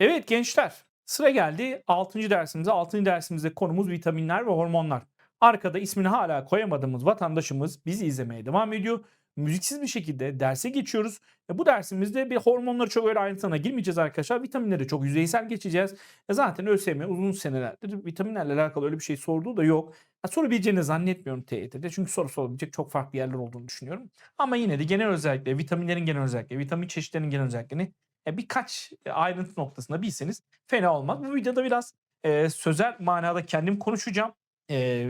Evet gençler, sıra geldi 6. dersimize. 6. dersimizde konumuz vitaminler ve hormonlar. Arkada ismini hala koyamadığımız vatandaşımız bizi izlemeye devam ediyor. Müziksiz bir şekilde derse geçiyoruz. E bu dersimizde bir hormonları çok öyle ayrıntısına girmeyeceğiz arkadaşlar. Vitaminleri çok yüzeysel geçeceğiz. E zaten ÖSYM uzun senelerdir vitaminlerle alakalı öyle bir şey sorduğu da yok. Ha, sorabileceğini zannetmiyorum TYT'de. Çünkü soru sorabilecek çok farklı yerler olduğunu düşünüyorum. Ama yine de genel özellikle, vitaminlerin genel özellikleri, vitamin çeşitlerinin genel özelliklerini e, birkaç e, ayrıntı noktasında bilseniz fena olmaz. Bu videoda biraz e, sözel manada kendim konuşacağım. E,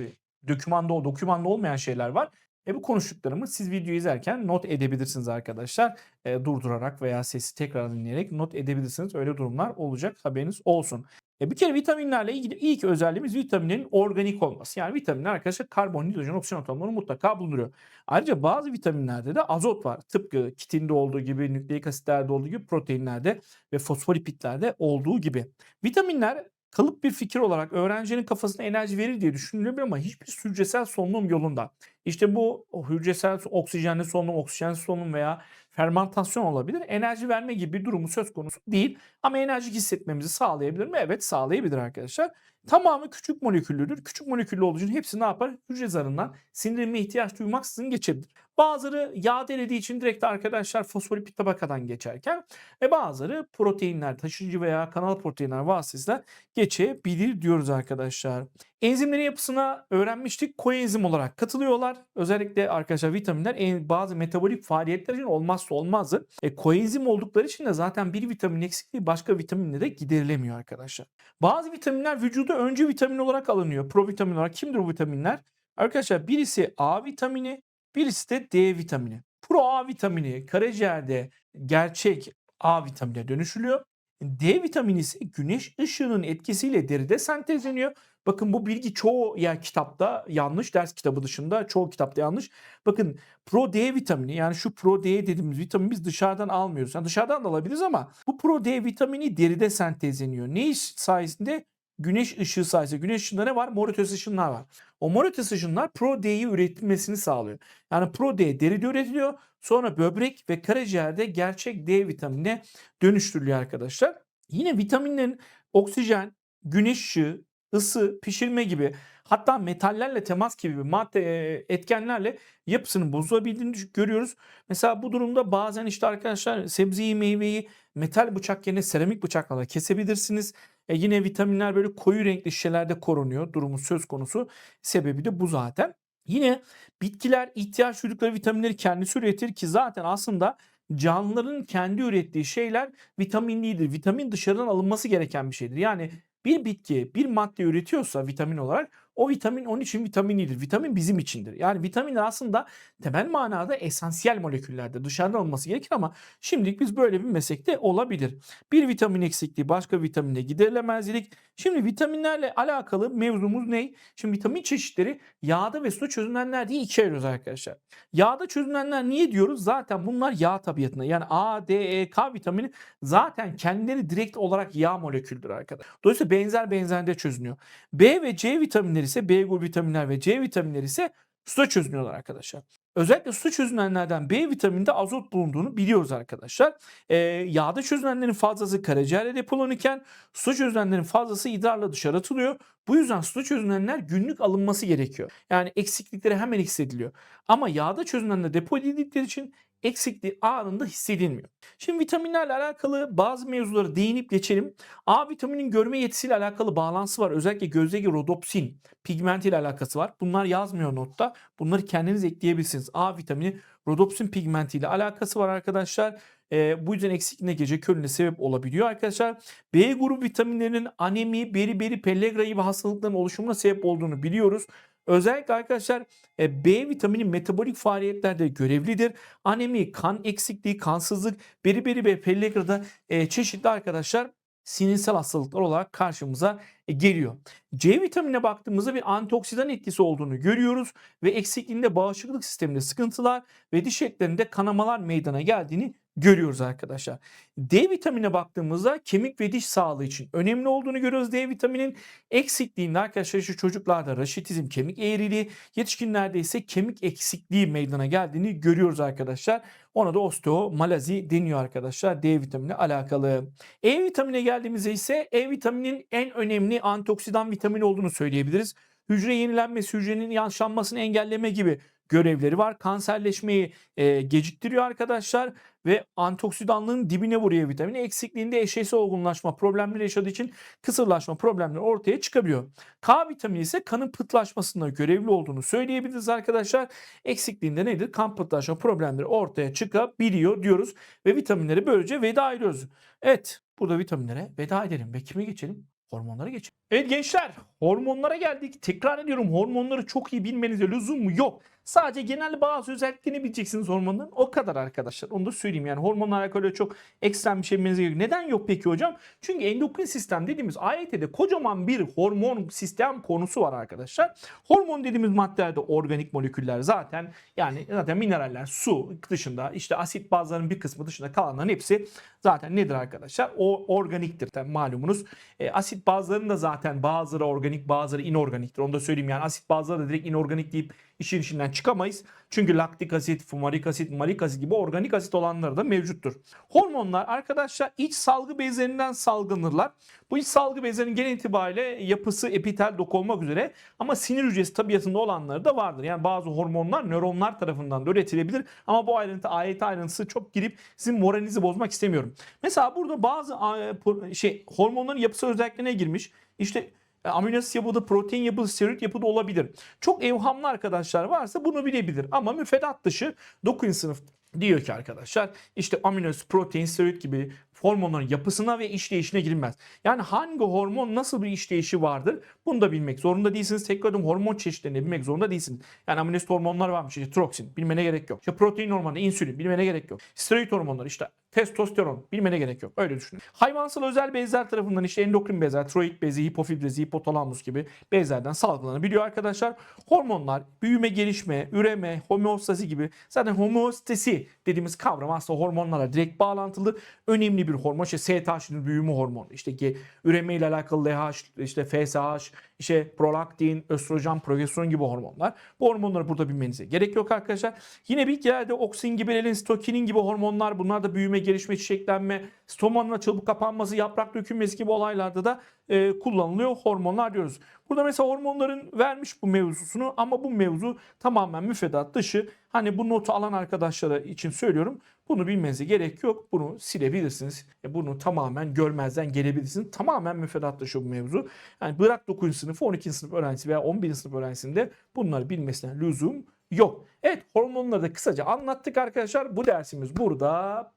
dokümanda, dokümanda olmayan şeyler var. E, bu konuştuklarımı siz video izlerken not edebilirsiniz arkadaşlar. E, durdurarak veya sesi tekrar dinleyerek not edebilirsiniz. Öyle durumlar olacak haberiniz olsun. E, bir kere vitaminlerle ilgili ilk özelliğimiz vitaminlerin organik olması. Yani vitaminler arkadaşlar karbon, oksijen atomlarını mutlaka bulunduruyor. Ayrıca bazı vitaminlerde de azot var. Tıpkı kitinde olduğu gibi, nükleik asitlerde olduğu gibi, proteinlerde ve fosfolipitlerde olduğu gibi. Vitaminler kalıp bir fikir olarak öğrencinin kafasına enerji verir diye düşünülüyor ama hiçbir hücresel solunum yolunda. İşte bu hücresel oksijenli solunum, oksijensiz solunum veya fermentasyon olabilir. Enerji verme gibi bir durumu söz konusu değil. Ama enerji hissetmemizi sağlayabilir mi? Evet sağlayabilir arkadaşlar. Tamamı küçük moleküllüdür. Küçük moleküllü olduğu için hepsi ne yapar? Hücre zarından sindirilme ihtiyaç duymaksızın geçebilir. Bazıları yağ delediği için direkt arkadaşlar fosfolipid tabakadan geçerken ve bazıları proteinler taşıyıcı veya kanal proteinler vasıtasıyla geçebilir diyoruz arkadaşlar. Enzimlerin yapısına öğrenmiştik. Koenzim olarak katılıyorlar. Özellikle arkadaşlar vitaminler bazı metabolik faaliyetler için olmazsa olmazdı. E, koenzim oldukları için de zaten bir vitamin eksikliği başka vitaminle de giderilemiyor arkadaşlar. Bazı vitaminler vücuda önce vitamin olarak alınıyor. Provitamin olarak kimdir bu vitaminler? Arkadaşlar birisi A vitamini, birisi de D vitamini. Pro A vitamini karaciğerde gerçek A vitamine dönüşülüyor. D vitamini ise güneş ışığının etkisiyle deride sentezleniyor. Bakın bu bilgi çoğu yer kitapta yanlış. Ders kitabı dışında çoğu kitapta yanlış. Bakın Pro D vitamini yani şu Pro D dediğimiz vitamin biz dışarıdan almıyoruz. Yani dışarıdan da alabiliriz ama bu Pro D vitamini deride sentezleniyor. Ne iş sayesinde? Güneş ışığı sayesinde. Güneş ışığında ne var? Mor ötesi ışınlar var. O mor ötesi ışınlar Pro D'yi üretilmesini sağlıyor. Yani Pro D deride üretiliyor. Sonra böbrek ve karaciğerde gerçek D vitaminine dönüştürülüyor arkadaşlar. Yine vitaminlerin oksijen, güneş ışığı, ısı, pişirme gibi hatta metallerle temas gibi madde e, etkenlerle yapısının bozulabildiğini düş- görüyoruz. Mesela bu durumda bazen işte arkadaşlar sebzeyi, meyveyi metal bıçak yerine seramik bıçaklarla kesebilirsiniz. E yine vitaminler böyle koyu renkli şişelerde korunuyor. Durumu söz konusu. Sebebi de bu zaten. Yine bitkiler ihtiyaç duydukları vitaminleri kendisi üretir ki zaten aslında canlıların kendi ürettiği şeyler vitaminlidir. Vitamin dışarıdan alınması gereken bir şeydir. Yani bir bitki bir madde üretiyorsa vitamin olarak o vitamin onun için vitaminlidir. Vitamin bizim içindir. Yani vitaminler aslında temel manada esansiyel moleküllerde dışarıdan alınması gerekir ama şimdilik biz böyle bir meslekte olabilir. Bir vitamin eksikliği başka vitamine giderilemezlik. Şimdi vitaminlerle alakalı mevzumuz ne? Şimdi vitamin çeşitleri yağda ve suda çözünenler diye ikiye ayırıyoruz arkadaşlar. Yağda çözünenler niye diyoruz? Zaten bunlar yağ tabiatında. Yani A, D, E, K vitamini zaten kendileri direkt olarak yağ moleküldür arkadaşlar. Dolayısıyla benzer benzerinde çözünüyor. B ve C vitaminleri ise B grubu vitaminler ve C vitaminleri ise suda çözünüyorlar arkadaşlar. Özellikle suda çözünenlerden B vitamininde azot bulunduğunu biliyoruz arkadaşlar. Ee, yağda çözünenlerin fazlası karaciğerde depolanırken suda çözünenlerin fazlası idrarla dışarı atılıyor. Bu yüzden suda çözünenler günlük alınması gerekiyor. Yani eksiklikleri hemen hissediliyor. Ama yağda çözünenler depo edildikleri için eksikliği anında hissedilmiyor. Şimdi vitaminlerle alakalı bazı mevzulara değinip geçelim. A vitaminin görme yetisiyle alakalı bağlantısı var. Özellikle gözdeki rodopsin pigmenti ile alakası var. Bunlar yazmıyor notta. Bunları kendiniz ekleyebilirsiniz. A vitamini rodopsin pigmenti ile alakası var arkadaşlar. Ee, bu yüzden eksikliğine gece körlüğüne sebep olabiliyor arkadaşlar. B grubu vitaminlerinin anemi, beriberi, pellagra gibi hastalıkların oluşumuna sebep olduğunu biliyoruz. Özellikle arkadaşlar e, B vitamini metabolik faaliyetlerde görevlidir. Anemi, kan eksikliği, kansızlık, beriberi ve pellagra'da e, çeşitli arkadaşlar sinirsel hastalıklar olarak karşımıza e, geliyor. C vitaminine baktığımızda bir antioksidan etkisi olduğunu görüyoruz ve eksikliğinde bağışıklık sisteminde sıkıntılar ve diş etlerinde kanamalar meydana geldiğini görüyoruz arkadaşlar. D vitamine baktığımızda kemik ve diş sağlığı için önemli olduğunu görüyoruz. D vitaminin eksikliğinde arkadaşlar şu çocuklarda raşitizm, kemik eğriliği, yetişkinlerde ise kemik eksikliği meydana geldiğini görüyoruz arkadaşlar. Ona da osteomalazi deniyor arkadaşlar D vitamini alakalı. E vitamine geldiğimizde ise E vitaminin en önemli antioksidan vitamin olduğunu söyleyebiliriz. Hücre yenilenmesi, hücrenin yaşlanmasını engelleme gibi görevleri var. Kanserleşmeyi e, geciktiriyor arkadaşlar ve antioksidanlığın dibine vuruyor vitamini. Eksikliğinde eşeğsel olgunlaşma problemleri yaşadığı için kısırlaşma problemleri ortaya çıkabiliyor. K vitamini ise kanın pıhtılaşmasında görevli olduğunu söyleyebiliriz arkadaşlar. Eksikliğinde nedir? Kan pıhtılaşma problemleri ortaya çıkabiliyor diyoruz ve vitaminlere böylece veda ediyoruz. Evet burada vitaminlere veda edelim ve kime geçelim? Hormonlara geçelim. Evet gençler hormonlara geldik. Tekrar ediyorum hormonları çok iyi bilmenize lüzum yok. Sadece genel bazı özelliklerini bileceksiniz hormonların. O kadar arkadaşlar. Onu da söyleyeyim yani hormonla alakalı çok ekstrem bir şey gerek yok. Neden yok peki hocam? Çünkü endokrin sistem dediğimiz AYT'de kocaman bir hormon sistem konusu var arkadaşlar. Hormon dediğimiz maddelerde organik moleküller zaten yani zaten mineraller, su dışında işte asit bazlarının bir kısmı dışında kalanların hepsi zaten nedir arkadaşlar? O organiktir tabii malumunuz. E, asit bazlarının da zaten bazıları organik bazıları inorganiktir. Onu da söyleyeyim yani asit bazları da direkt inorganik deyip işin içinden çıkamayız. Çünkü laktik asit, fumarik asit, malik asit gibi organik asit olanları da mevcuttur. Hormonlar arkadaşlar iç salgı bezlerinden salgınırlar. Bu iç salgı bezlerinin genel itibariyle yapısı epitel doku olmak üzere ama sinir hücresi tabiatında olanları da vardır. Yani bazı hormonlar nöronlar tarafından da üretilebilir ama bu ayrıntı ayet ayrıntısı çok girip sizin moralinizi bozmak istemiyorum. Mesela burada bazı e, şey hormonların yapısı özelliklerine girmiş. İşte amino asit yapıda, protein yapıda, steroid yapıda olabilir. Çok evhamlı arkadaşlar varsa bunu bilebilir. Ama müfredat dışı 9. sınıf diyor ki arkadaşlar işte amino protein, steroid gibi hormonların yapısına ve işleyişine girilmez. Yani hangi hormon nasıl bir işleyişi vardır bunu da bilmek zorunda değilsiniz. Tekrar ediyorum hormon çeşitlerini bilmek zorunda değilsiniz. Yani amino asit hormonlar varmış işte troksin bilmene gerek yok. İşte protein hormonu, insülin bilmene gerek yok. Steroid hormonları işte testosteron bilmene gerek yok. Öyle düşünün. Hayvansal özel bezler tarafından işte endokrin bezler, tiroid bezi, hipofiz bezi, hipotalamus gibi bezlerden salgılanabiliyor arkadaşlar. Hormonlar büyüme, gelişme, üreme, homeostasi gibi zaten homeostasi dediğimiz kavram aslında hormonlarla direkt bağlantılı önemli bir hormon. İşte STH'nin büyüme hormonu, işte üreme ile alakalı LH, işte FSH, işte prolaktin, östrojen, progesteron gibi hormonlar. Bu hormonları burada bilmenize gerek yok arkadaşlar. Yine bitkilerde oksin gibi, elin stokinin gibi hormonlar bunlar da büyüme, gelişme, çiçeklenme, stomanın açılıp kapanması, yaprak dökülmesi gibi olaylarda da e, kullanılıyor hormonlar diyoruz. Burada mesela hormonların vermiş bu mevzusunu ama bu mevzu tamamen müfredat dışı. Hani bu notu alan arkadaşlara için söylüyorum. Bunu bilmenize gerek yok. Bunu silebilirsiniz. E, bunu tamamen görmezden gelebilirsiniz. Tamamen müfredat dışı bu mevzu. Yani bırak 9. sınıf, 12. sınıf öğrencisi veya 11. sınıf öğrencisinde bunları bilmesine lüzum yok. Evet hormonları da kısaca anlattık arkadaşlar. Bu dersimiz burada